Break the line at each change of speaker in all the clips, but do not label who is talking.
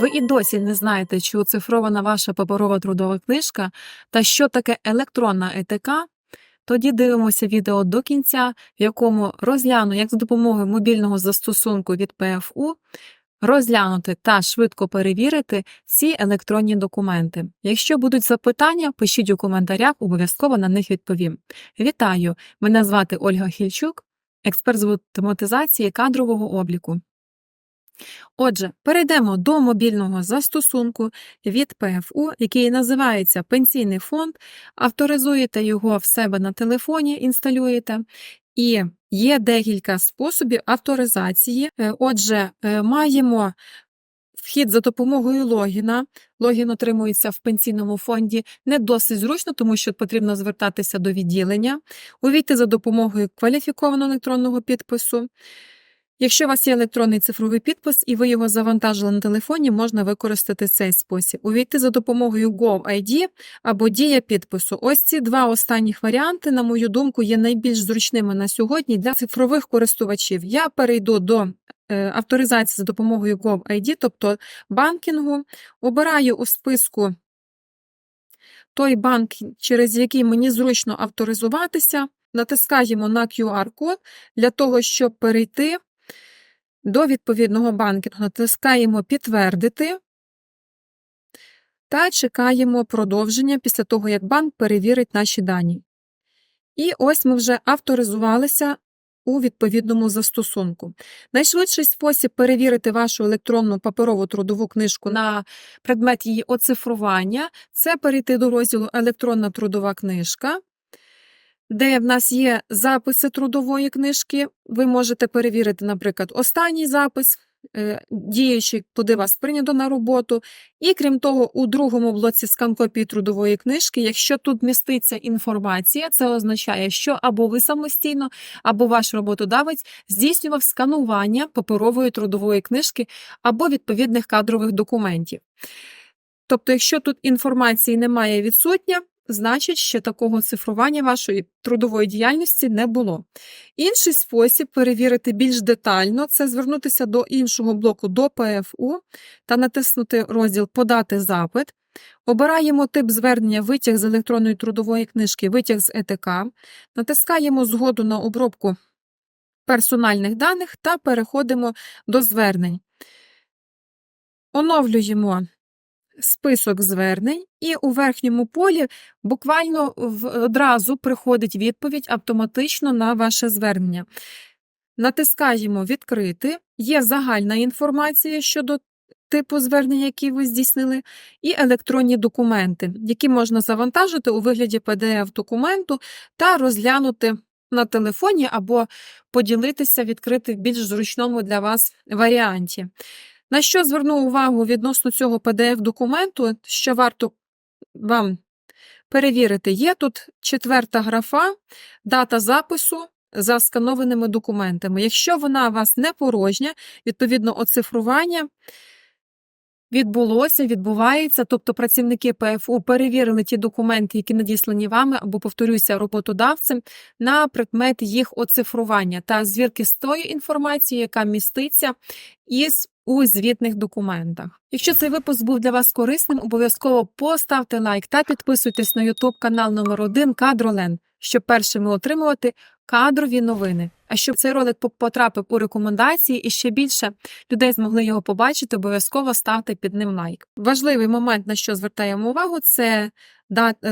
Ви і досі не знаєте, чи оцифрована ваша паперова трудова книжка та що таке електронна ЕТК, тоді дивимося відео до кінця, в якому розгляну, як за допомогою мобільного застосунку від ПФУ розглянути та швидко перевірити ці електронні документи. Якщо будуть запитання, пишіть у коментарях, обов'язково на них відповім. Вітаю! Мене звати Ольга Хільчук, експерт з автоматизації кадрового обліку. Отже, перейдемо до мобільного застосунку від ПФУ, який називається Пенсійний фонд. Авторизуєте його в себе на телефоні, інсталюєте. І є декілька способів авторизації. Е, Отже, е, маємо вхід за допомогою логіна. Логін отримується в пенсійному фонді не досить зручно, тому що потрібно звертатися до відділення, увійти за допомогою кваліфікованого електронного підпису. Якщо у вас є електронний цифровий підпис і ви його завантажили на телефоні, можна використати цей спосіб. Увійти за допомогою GovID або дія підпису. Ось ці два останніх варіанти, на мою думку, є найбільш зручними на сьогодні для цифрових користувачів. Я перейду до авторизації за допомогою GovID, тобто банкінгу, обираю у списку той банк, через який мені зручно авторизуватися, натискаємо на QR-код для того, щоб перейти до відповідного банкінгу. Натискаємо Підтвердити та чекаємо продовження після того, як банк перевірить наші дані. І ось ми вже авторизувалися у відповідному застосунку. Найшвидший спосіб перевірити вашу електронну паперову трудову книжку на предмет її оцифрування це перейти до розділу Електронна трудова книжка де в нас є записи трудової книжки. Ви можете перевірити, наприклад, останній запис, діючий, куди вас прийнято на роботу. І крім того, у другому блоці скан копії трудової книжки, якщо тут міститься інформація, це означає, що або ви самостійно, або ваш роботодавець здійснював сканування паперової трудової книжки або відповідних кадрових документів. Тобто, якщо тут інформації немає відсутня, значить, що такого цифрування вашої трудової діяльності не було. Інший спосіб перевірити більш детально це звернутися до іншого блоку до ПФУ та натиснути розділ Подати запит. Обираємо тип звернення витяг з електронної трудової книжки, витяг з ЕТК, натискаємо згоду на обробку персональних даних та переходимо до звернень. Оновлюємо список звернень, і у верхньому полі буквально одразу приходить відповідь автоматично на ваше звернення. Натискаємо Відкрити, є загальна інформація щодо типу звернення, які ви здійснили, і електронні документи, які можна завантажити у вигляді PDF-документу та розглянути на телефоні або поділитися, відкрити в більш зручному для вас варіанті. На що зверну увагу відносно цього PDF-документу, що варто вам перевірити, є тут четверта графа, дата запису за сканованими документами. Якщо вона у вас не порожня, відповідно, оцифрування відбулося, відбувається, тобто працівники ПФУ перевірили ті документи, які надіслані вами, або, повторюся, роботодавцем на предмет їх оцифрування та звірки з тою інформацією, яка міститься із у звітних документах. Якщо цей випуск був для вас корисним, обов'язково поставте лайк та підписуйтесь на YouTube канал номер 1 Кадролен, щоб першими отримувати кадрові новини. А щоб цей ролик потрапив у рекомендації і ще більше людей змогли його побачити, обов'язково ставте під ним лайк. Важливий момент, на що звертаємо увагу, це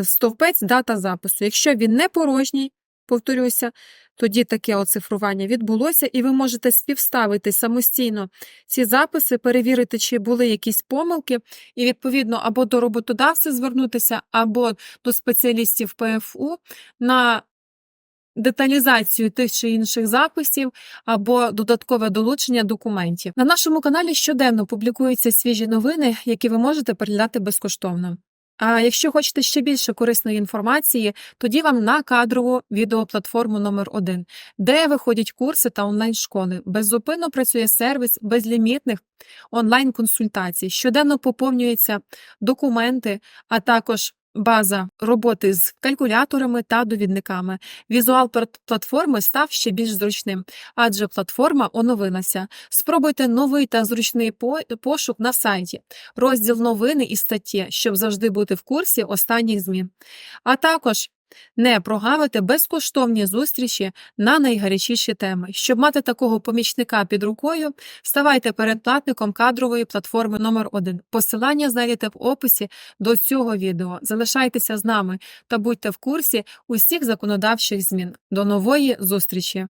стовпець дата запису. Якщо він не порожній, повторюся, тоді таке оцифрування відбулося, і ви можете співставити самостійно ці записи, перевірити, чи були якісь помилки, і, відповідно, або до роботодавця звернутися, або до спеціалістів ПФУ на деталізацію тих чи інших записів або додаткове долучення документів. На нашому каналі щоденно публікуються свіжі новини, які ви можете переглядати безкоштовно. А якщо хочете ще більше корисної інформації, тоді вам на кадрову відеоплатформу номер 1 де виходять курси та онлайн-школи. Беззупинно працює сервіс безлімітних онлайн-консультацій. Щоденно поповнюються документи, а також база роботи з калькуляторами та довідниками. Візуал платформи став ще більш зручним, адже платформа оновилася. Спробуйте новий та зручний пошук на сайті, розділ новини і статті, щоб завжди бути в курсі останніх змін. А також не прогавити безкоштовні зустрічі на найгарячіші теми. Щоб мати такого помічника під рукою, ставайте передплатником кадрової платформи номер 1 Посилання знайдете в описі до цього відео. Залишайтеся з нами та будьте в курсі усіх законодавчих змін. До нової зустрічі!